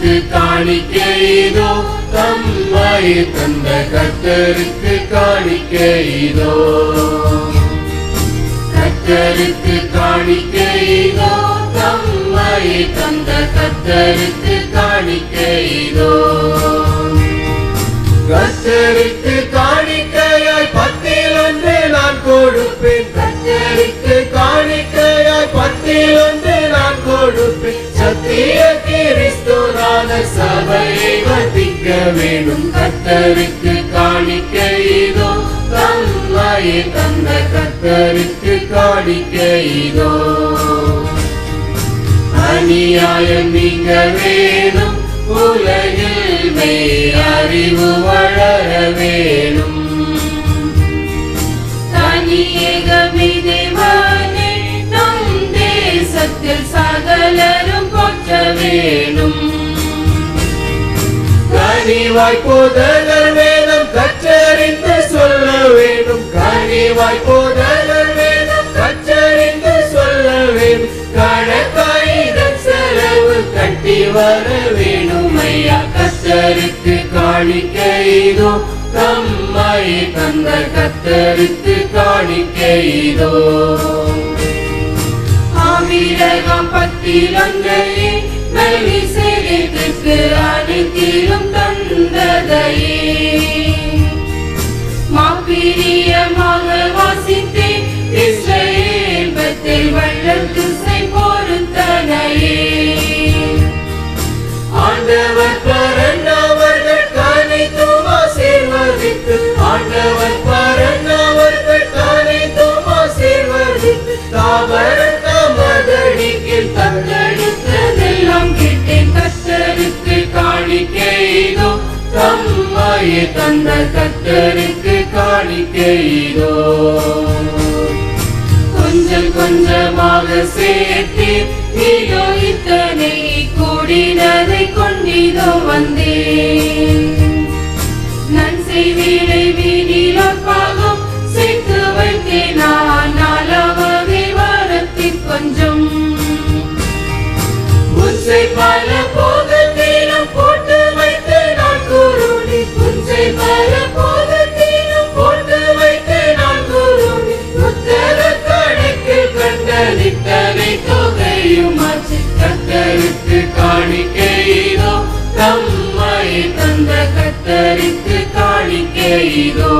கத்தருக்கு காணிக்கைதோ தம்மை தந்த கத்தருக்கு காணிக்கைதோ கத்தருக்கு காணிக்கைதோ தம்மை தந்த கத்தருக்கு காணிக்கைதோ கத்தருக்கு காணிக்கையாய் பத்தில் ஒன்று நான் கொடுப்பேன். கத்தருக்கு காணிக்கையாய் பத்தில் ஒன்று நான் கொடுப்பேன். வேணும் வேண்டும் கத்தருக்கு காணிக்கைதோ தம்மை தந்த கத்தருக்கு காணிக்கைதோ அநியாயம் நீங்க வேணும் உலகில் மெய் அறிவு வளர வேணும். தனியேகமே நம் தேசத்தில் சகலரும் போற்ற வேணும். கனிவாய் போதலர் வேதம் கற்றறிந்து சொல்ல வேண்டும். கனிவாய் போதலர் வேதம் கற்றறிந்து சொல்ல வேண்டும். கணக்காயிரம் செலவு கட்டி வர வேணும் ஐயா கத்தருக்கு காணிக்கைதோ தம்மை தந்த கத்தருக்கு காணிக்கைதோ ஆவிரகம் பத்திரங்களே மெலிசேரிக்கு அனைத்திலும் தந்ததையே மாப்பிரியமாக வாசித்தேன் இஸ்ரேல் வள்ளல் துசை பொறுத்தனையே ஆண்டவர் பரண்டவர்கள் அனைத்தும் ஆசீர்வதித்து ஆண்டவர் பரண்டவர்கள் அனைத்தும் ஆசீர்வதித்து தாவர தம்மாயே தந்த கத்தருக்கு காணிக்கைதோ கொஞ்சம் கொஞ்சமாக சேர்த்து நீயோ இத்தனை கூடினதை கொண்டிதோ வந்தேன். நன் செய்வீரை வீடில காணிக்கைதோ தம்மை தந்த கத்தரித்து காணிக்கைதோ.